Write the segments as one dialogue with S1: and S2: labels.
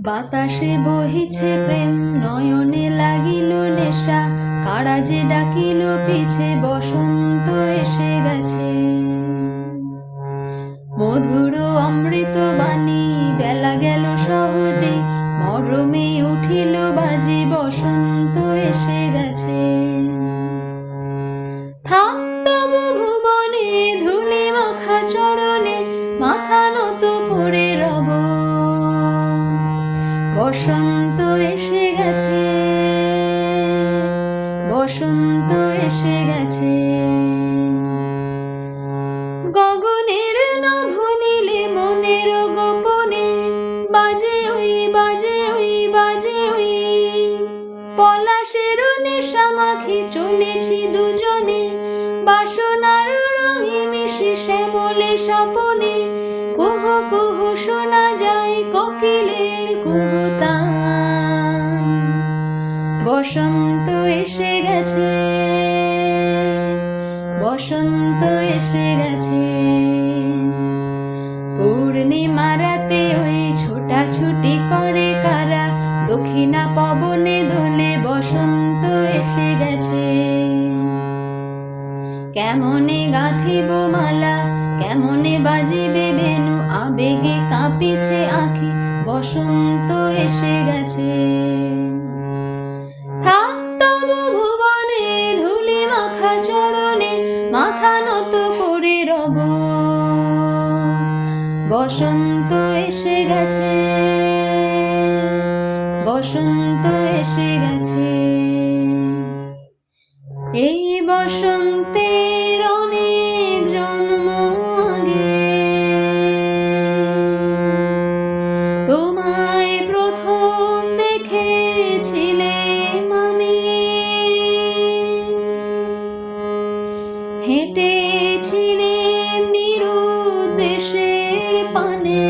S1: বাতাসে বহিছে প্রেম, নয়নে লাগিল নেশা, কারা যে ডাকিল পিছে, বসন্ত এসে গেছে। মধুর অমৃত বাণী, বেলা গেল সহজে মরমে উঠিল বাজি বসন্ত এসে গেছে, বসন্ত এসে গেছে। গগনের নভনীলে মনের গোপনে, বাজে ওই বাজে ওই বাজে ওই। পলাশের নেশা মাখি চলেছি দুজনে, বাসনার রঙে মিশে শ্যামলে স্বপনে। কুহ কুহ শোনা যায় কোকিলের বসন্ত এসে গেছে, বসন্ত এসে গেছে। পূর্ণিমা রাতে ওই ছোটাছুটি করে কারা, দক্ষিণা পবনে দোলে বসন্ত এসে গেছে। কেমনে গাঁথিব মালা, কেমনে বাজিবে বেনু, আবেগে কাঁপিছে আঁখি, বসন্ত এসে গেছে। থাক তবু ভুবনে ধুলি মাখা চরণে, মাথা নত করে রব। বসন্ত এসে গেছে, বসন্ত এসে গেছে। এই বসন্তের হেঁটেছিলেম নিরুদ্দেশের পানে।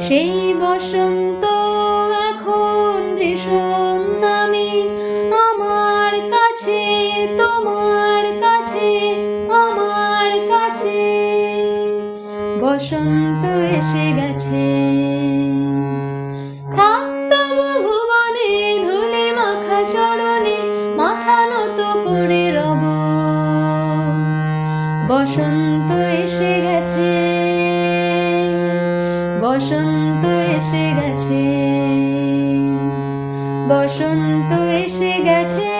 S1: সেই বসন্ত এখন ভীষণ নামি আমার কাছে, তোমার কাছে, আমার কাছে। বসন্ত এসে গেছে। বসন্ত এসে গেছে, বসন্ত এসে গেছে, বসন্ত এসে গেছে,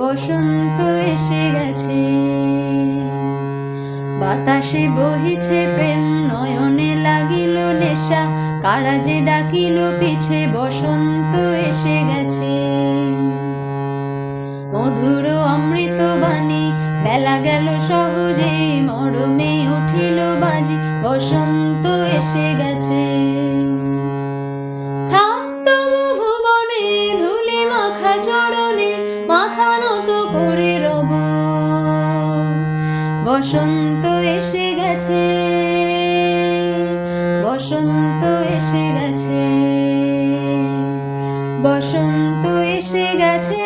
S1: বসন্ত এসে গেছে। বাতাসে বহিছে প্রেম, নয়নে লাগিল নেশা, কারা যে ডাকিল পিছে, বসন্ত এসে গেছে। মধুর অমৃত বাণী বেলা গেল সহজে, মরমে উঠিল বাজি, বসন্ত এসে গেছে। মাখা করে রব। বসন্ত এসে গেছে, বসন্ত এসে গেছে, বসন্ত এসে গেছে।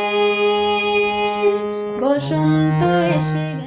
S1: বসন্ত এসে